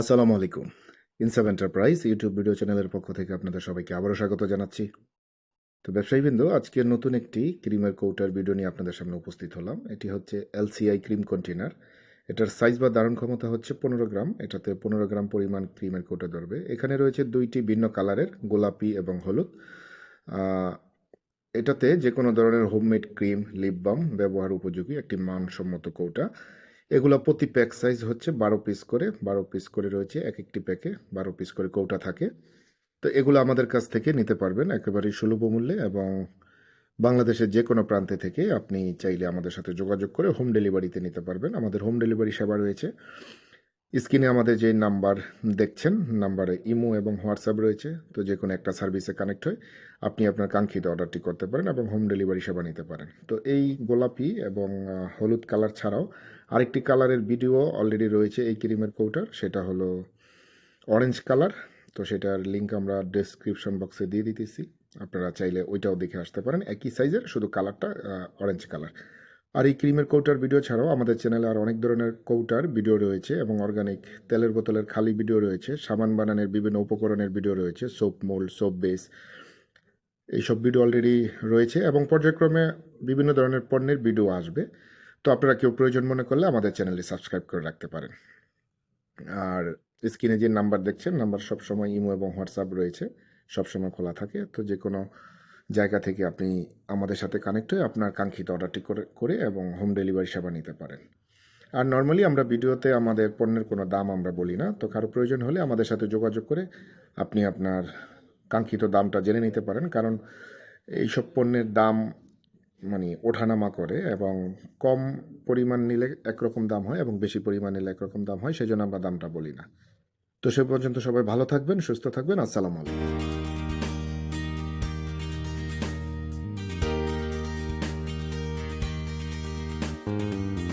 আসসালামু আলাইকুম। ইনসাব enterprise YouTube video চ্যানেলের পক্ষ থেকে আপনাদের সবাইকে আবারও স্বাগত জানাচ্ছি। তো ব্যবসায়ীবৃন্দ, আজকে নতুন একটি ক্রিমের কৌটার ভিডিও নিয়ে আপনাদের সামনে উপস্থিত হলাম। এটি হচ্ছে এলসিআই ক্রিম কন্টেনার এটার সাইজ বা ধারণ ক্ষমতা হচ্ছে পনেরো গ্রাম। এটাতে পনেরো গ্রাম পরিমাণ ক্রিমের কৌটা ধরবে। এখানে রয়েছে দুইটি ভিন্ন কালারের গোলাপি এবং হলুদ। এটাতে যে কোনো ধরনের হোমমেড ক্রিম লিপ বাম ব্যবহার উপযোগী, একটি মানসম্মত কৌটা। এগুলো প্রতি প্যাক সাইজ হচ্ছে বারো পিস করে, বারো পিস করে রয়েছে এক একটি প্যাকে বারো পিস করে কৌটা থাকে। তো এগুলো আমাদের কাছ থেকে নিতে পারবেন একেবারেই সুলভ মূল্যে এবং বাংলাদেশের যে কোনো প্রান্তে থেকে আপনি চাইলে আমাদের সাথে যোগাযোগ করে হোম ডেলিভারিতে নিতে পারবেন। আমাদের হোম ডেলিভারি সেবা রয়েছে। স্ক্রিনে আমাদের যে নাম্বার দেখছেন, নাম্বারে ইমো এবং হোয়াটসঅ্যাপ রয়েছে, তো যে কোনো একটা সার্ভিসে কানেক্ট হয়ে আপনি আপনার কাঙ্ক্ষিত অর্ডারটি করতে পারেন এবং হোম ডেলিভারি সেবা নিতে পারেন। তো এই গোলাপি এবং হলুদ কালার ছাড়াও আরেকটি কালারের ভিডিও অলরেডি রয়েছে এই ক্রিমের কৌটার, সেটা হলো অরেঞ্জ কালার। তো সেটার লিঙ্ক আমরা ডেসক্রিপশন বক্সে দিয়ে দিতেছি। আপনারা চাইলে ওইটাও দেখে আসতে পারেন। একই সাইজের শুধু কালারটা অরেঞ্জ কালার। আর এই ক্রিমের কৌটার ভিডিও ছাড়াও আমাদের চ্যানেলে আর অনেক ধরনের কৌটার ভিডিও রয়েছে এবং অর্গানিক তেলের বোতলের খালি ভিডিও রয়েছে, সাবান বানানোর বিভিন্ন উপকরণের ভিডিও রয়েছে সোপ মোল্ড সোপ বেস এইসব ভিডিও অলরেডি রয়েছে এবং পর্যায়ক্রমে বিভিন্ন ধরনের পণ্যের ভিডিও আসবে। তো আপনারা কেউ প্রয়োজন মনে করলে আমাদের চ্যানেলটি সাবস্ক্রাইব করে রাখতে পারেন। আর স্ক্রিনে যে নাম্বার দেখছেন নাম্বার সবসময় ইমো এবং হোয়াটসঅ্যাপ রয়েছে, সবসময় খোলা থাকে। তো যে কোনো জায়গা থেকে আপনি আমাদের সাথে কানেক্ট হয়ে আপনার কাঙ্ক্ষিত অর্ডারটি করে করে এবং হোম ডেলিভারি সেবা নিতে পারেন। আর নর্মালি আমরা ভিডিওতে আমাদের পণ্যের কোনো দাম আমরা বলি না, তো কারও প্রয়োজন হলে আমাদের সাথে যোগাযোগ করে আপনি আপনার কাঙ্ক্ষিত দামটা জেনে নিতে পারেন। কারণ এইসব পণ্যের দাম মানে ওঠানামা করে এবং কম পরিমাণ নিলে একরকম দাম হয় এবং বেশি পরিমাণ নিলে একরকম দাম হয় সেই জন্য আমরা দামটা বলি না। তো সে পর্যন্ত সবাই ভালো থাকবেন, সুস্থ থাকবেন, আসসালামু আলাইকুম। Bye.